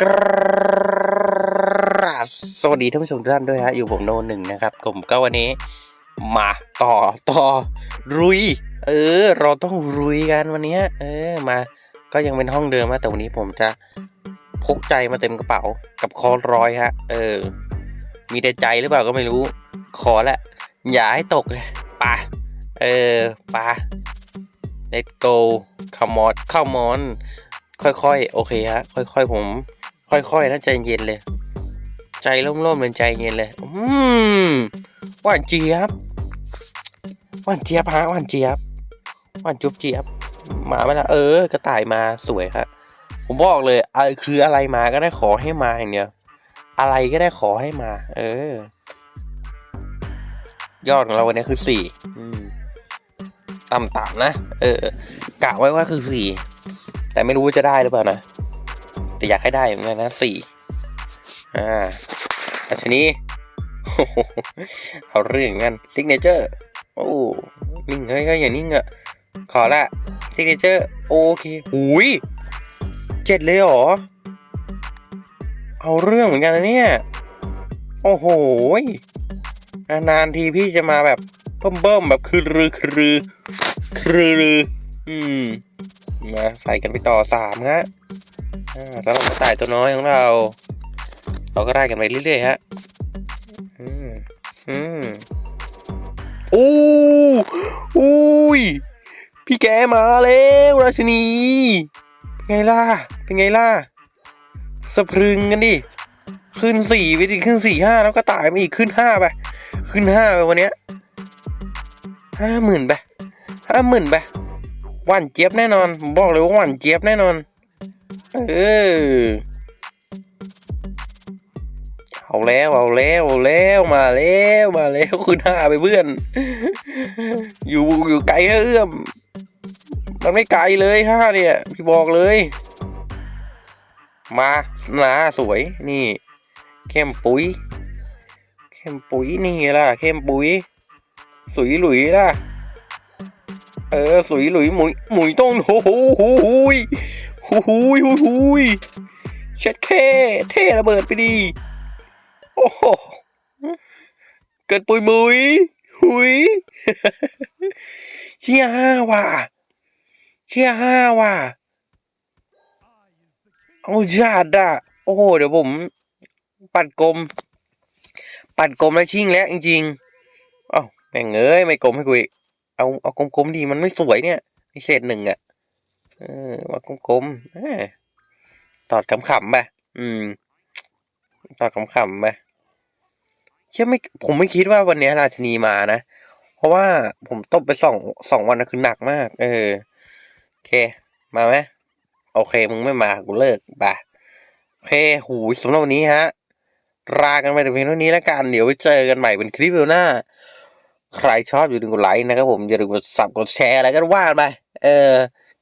กราบสวัสดีท่านผู้ชมทุกท่านด้วยฮะอยู่ผมโนหนึ่งนะครับผมก็วันนี้มาต่อต่อรุย เออ เราต้องรุยกันวันนี้เออมาก็ยังเป็นห้องเดิมนะแต่วันนี้ผมจะพกใจมาเต็มกระเป๋ากับคอร้อยฮะ เออ มีแต่ใจหรือเปล่าก็ไม่รู้ขอละอย่าให้ตกเลยป่ะเออป่ะ let go come on come on ค่อยๆ โอเคฮะ ค่อยๆ ผม ค่อยๆนะใจเย็นเลย ใจร่มๆเป็นใจเย็นเลย อืมหวานเจี๊ยบหวานเจี๊ยบฮะหวานเจี๊ยบหวานจุ๊บเจี๊ยบมาไหมล่ะเออกระต่ายมาสวยครับผมบอกเลยเออคืออะไรมาก็ได้ขอให้มาอย่างเดียวอะไรก็ได้ขอให้มา เออ ยอดของเราวันนี้คือสี่อืมต่ำๆนะ เออกะไว้ว่าคือสี่แต่ไม่รู้จะได้หรือเปล่านะ แต่อยากให้ได้เหมือนกันนะสี่อ่าอันนี้เอาเรื่องกันซิกเนเจอร์โอ้นิ่งเฮ้ยเฮ้ยอย่างนิ่งอะขอละซิกเนเจอร์โอเคหุยเจ็ดเลยเหรอ เอาเรื่องเหมือนกันนะเนี่ย โอ้โหนานๆทีพี่จะมาแบบเบิ่มๆแบบคือรือคือรือคือรืออืมมาใส่กันไปต่อสามฮะ อ่าเราก็ตายตัวน้อยของเรา เราก็ได้กันไปเรื่อยๆฮะ อืม อืมอู้อุ้ย พี่แกมาแล้วราชินี เป็นไงล่ะ เป็นไงล่ะ สะพรึงกันดิ ขึ้นสี่ไปดิขึ้นสี่ห้าแล้วก็ตายมาอีกขึ้นห้าไป ขึ้นห้าไปวันเนี้ยห้าหมื่นไปห้าหมื่นไปหวานเจี๊ยบแน่นอนผมบอกเลยว่าหวานเจี๊ยบแน่นอน เออเอาแล้วเอาแล้วเอาแล้วมาแล้วมาแล้วคือหน้าไปเพื่อน อยู่อยู่ไกลเอื้อม มันไม่ไกลเลยห้าเนี่ย พี่บอกเลย มาหนาสวยนี่ เข้มปุ๋ย เข้มปุ๋ยนี่ล่ะ เข้มปุ๋ย สุยหลุยล่ะ เออ สุยหลุยหมุยหมุยต้นโอ้โห หูหุยหูหุยหูหุยเช็ดแค่เท่ระเบิดไปดี โอ้โห เกิดปุยมุย หุย เชี่ยห้าว่ะ เชี่ยห้าว่ะ เอาจัดอะโอ้โห เดี๋ยวผม ปัดกลม ปัดกลมแล้วชิ่งแล้วจริงๆ เอ้าแม่งเอ้ย ไม่กลมให้กูอีก เอา เอากลมๆดีมันไม่สวยเนี่ยไอเศษหนึ่งอะ่ะ เออว่ากลมๆเออตอดขำๆไปอืม ตอดขำๆไปเชื่อไม่ผมไม่คิดว่าวันนี้ราชินีมานะ เพราะว่าผมตบไปสองสองวันนะคือหนักมาก เออ โอเค มาไหมโอเค มึงไม่มา กูเลิกไปโอเค หูสำหรับวันนี้ฮะลากันไปแต่เพียงเท่านี้แล้วกัน เดี๋ยวไว้เจอกันใหม่เป็นคลิปวิดีโอหน้า ใครชอบอย่าลืมกดไลค์นะครับผม อย่าลืมกดซับกดแชร์อะไรก็ว่าไป เออ